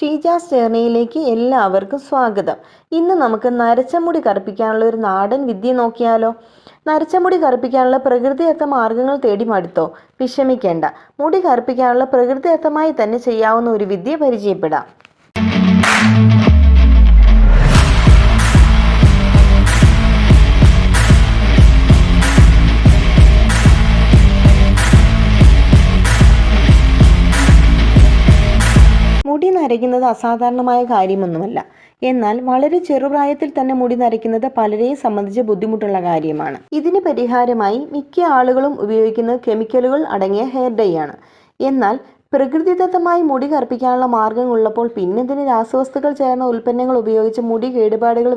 ഷീജാസ് ജേർണിയിലേക്ക് എല്ലാവർക്കും സ്വാഗതം. ഇന്ന് നമുക്ക് നരച്ചമുടി കറുപ്പിക്കാനുള്ള ഒരു നാടൻ വിദ്യ നോക്കിയാലോ? നരച്ചമുടി കറുപ്പിക്കാനുള്ള പ്രകൃതിദത്ത മാർഗങ്ങൾ തേടി മടുത്തോ? വിഷമിക്കേണ്ട. മുടി കറുപ്പിക്കാനുള്ള പ്രകൃതിദത്തമായി തന്നെ ചെയ്യാവുന്ന ഒരു വിദ്യ പരിചയപ്പെടാം. നരയ്ക്കുന്നത് അസാധാരണമായ കാര്യമൊന്നുമല്ല. എന്നാൽ വളരെ ചെറുപ്രായത്തിൽ തന്നെ മുടി നരയ്ക്കുന്നത് പലരെയും സംബന്ധിച്ച് ബുദ്ധിമുട്ടുള്ള കാര്യമാണ്. ഇതിന് പരിഹാരമായി മിക്ക ആളുകളും ഉപയോഗിക്കുന്നത് കെമിക്കലുകൾ അടങ്ങിയ ഹെയർ ഡൈ ആണ്. എന്നാൽ പ്രകൃതിദത്തമായി മുടി കറുപ്പിക്കാനുള്ള മാർഗം ഉള്ളപ്പോൾ പിന്നെന്തിന് രാസവസ്തുക്കൾ ചേർന്ന ഉൽപ്പന്നങ്ങൾ ഉപയോഗിച്ച് മുടി കേടുപാടുകൾ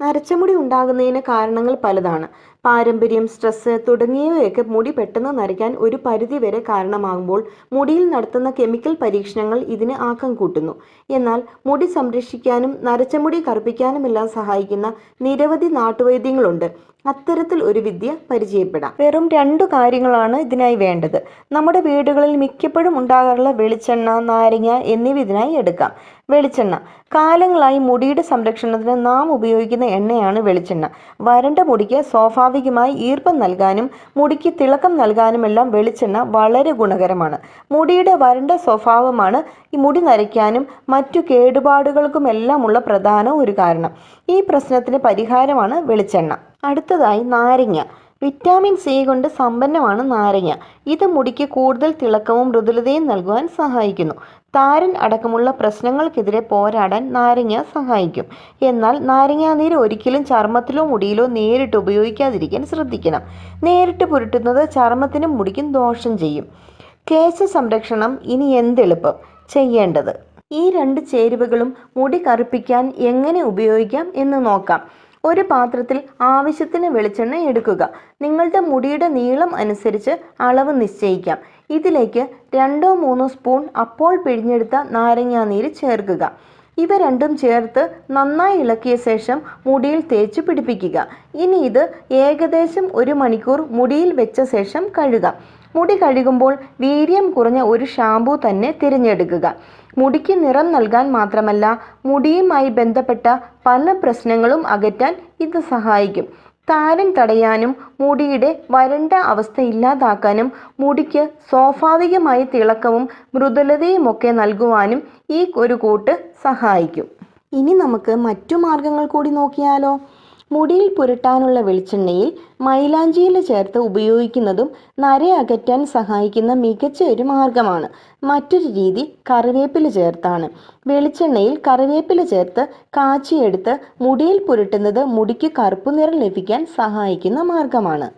വരുത്തിവെക്കണം നരച്ചമുടി ഉണ്ടാകുന്നതിന് കാരണങ്ങൾ പലതാണ്. പാരമ്പര്യം സ്ട്രെസ് തുടങ്ങിയവയൊക്കെ മുടി പെട്ടെന്ന് നരയ്ക്കാൻ ഒരു പരിധി വരെ കാരണമാകുമ്പോൾ മുടിയിൽ നടത്തുന്ന കെമിക്കൽ പരീക്ഷണങ്ങൾ ഇതിന് ആക്കം കൂട്ടുന്നു. എന്നാൽ മുടി സംരക്ഷിക്കാനും നരച്ചമുടി കറുപ്പിക്കാനുമെല്ലാം സഹായിക്കുന്ന നിരവധി നാട്ടുവൈദ്യങ്ങളുണ്ട്. അത്തരത്തിൽ ഒരു വിദ്യ പരിചയപ്പെടാം. വെറും രണ്ടു കാര്യങ്ങളാണ് ഇതിനായി വേണ്ടത്. നമ്മുടെ വീടുകളിൽ മിക്കപ്പോഴും ഉണ്ടാകാറുള്ള വെളിച്ചെണ്ണ നാരങ്ങ എന്നിവ ഇതിനായി എടുക്കാം. വെളിച്ചെണ്ണ. കാലങ്ങളായി മുടിയുടെ സംരക്ഷണത്തിന് നാം ഉപയോഗിക്കുന്ന എണ്ണയാണ് വെളിച്ചെണ്ണ. വരണ്ട മുടിക്ക് സ്വാഭാവികമായി ഈർപ്പം നൽകാനും മുടിക്ക് തിളക്കം നൽകാനുമെല്ലാം വെളിച്ചെണ്ണ വളരെ ഗുണകരമാണ്. മുടിയുടെ വരണ്ട സ്വഭാവമാണ് ഈ മുടി നരയ്ക്കാനും മറ്റു കേടുപാടുകൾക്കുമെല്ലാമുള്ള പ്രധാന ഒരു കാരണം. ഈ പ്രശ്നത്തിന് പരിഹാരമാണ് വെളിച്ചെണ്ണ. അടുത്തതായി നാരങ്ങ. വിറ്റാമിൻ സി കൊണ്ട് സമ്പന്നമാണ് നാരങ്ങ. ഇത് മുടിക്ക് കൂടുതൽ തിളക്കവും മൃദുലതയും നൽകുവാൻ സഹായിക്കുന്നു. താരൻ അടക്കമുള്ള പ്രശ്നങ്ങൾക്കെതിരെ പോരാടാൻ നാരങ്ങ സഹായിക്കും. എന്നാൽ നാരങ്ങാനീര് ഒരിക്കലും ചർമ്മത്തിലോ മുടിയിലോ നേരിട്ട് ഉപയോഗിക്കാതിരിക്കാൻ ശ്രദ്ധിക്കണം. നേരിട്ട് പുരട്ടുന്നത് ചർമ്മത്തിനും മുടിക്കും ദോഷം ചെയ്യും. കേശ സംരക്ഷണം ഇനി എന്തെളുപ്പം? ചെയ്യേണ്ടത്. ഈ രണ്ട് ചേരുവകളും മുടി കറുപ്പിക്കാൻ എങ്ങനെ ഉപയോഗിക്കാം എന്ന് നോക്കാം. ഒരു പാത്രത്തിൽ ആവശ്യത്തിന് വെളിച്ചെണ്ണ എടുക്കുക. നിങ്ങളുടെ മുടിയുടെ നീളം അനുസരിച്ച് അളവ് നിശ്ചയിക്കാം. ഇതിലേക്ക് രണ്ടോ മൂന്നോ സ്പൂൺ അപ്പോൾ പിഴിഞ്ഞെടുത്ത നാരങ്ങാനീര് ചേർക്കുക. ഇവ രണ്ടും ചേർത്ത് നന്നായി ഇളക്കിയ ശേഷം മുടിയിൽ തേച്ച് പിടിപ്പിക്കുക. ഇനി ഇത് ഏകദേശം ഒരു മണിക്കൂർ മുടിയിൽ വെച്ച ശേഷം കഴുകാം. മുടി കഴുകുമ്പോൾ വീര്യം കുറഞ്ഞ ഒരു ഷാമ്പൂ തന്നെ തിരഞ്ഞെടുക്കുക. മുടിക്ക് നിറം നൽകാൻ മാത്രമല്ല മുടിയുമായി ബന്ധപ്പെട്ട പല പ്രശ്നങ്ങളും അകറ്റാൻ ഇത് സഹായിക്കും. താരൻ തടയാനും മുടിയുടെ വരണ്ട അവസ്ഥ ഇല്ലാതാക്കാനും മുടിക്ക് സ്വാഭാവികമായ തിളക്കവും മൃദുലതയും ഒക്കെ നൽകുവാനും ഈ ഒരു കൂട്ട് സഹായിക്കും. ഇനി നമുക്ക് മറ്റു മാർഗങ്ങൾ കൂടി നോക്കിയാലോ? മുടിയിൽ പുരട്ടാനുള്ള വെളിച്ചെണ്ണയിൽ മൈലാഞ്ചിയില ചേർത്ത് ഉപയോഗിക്കുന്നതും നര അകറ്റാൻ സഹായിക്കുന്ന മികച്ച ഒരു മാർഗമാണ്. മറ്റൊരു രീതി കറിവേപ്പില ചേർത്താണ്. വെളിച്ചെണ്ണയിൽ കറിവേപ്പില ചേർത്ത് കാച്ചിയെടുത്ത് മുടിയിൽ പുരട്ടുന്നത് മുടിക്ക് കറുപ്പ് നിറം ലഭിക്കാൻ സഹായിക്കുന്ന മാർഗമാണ്.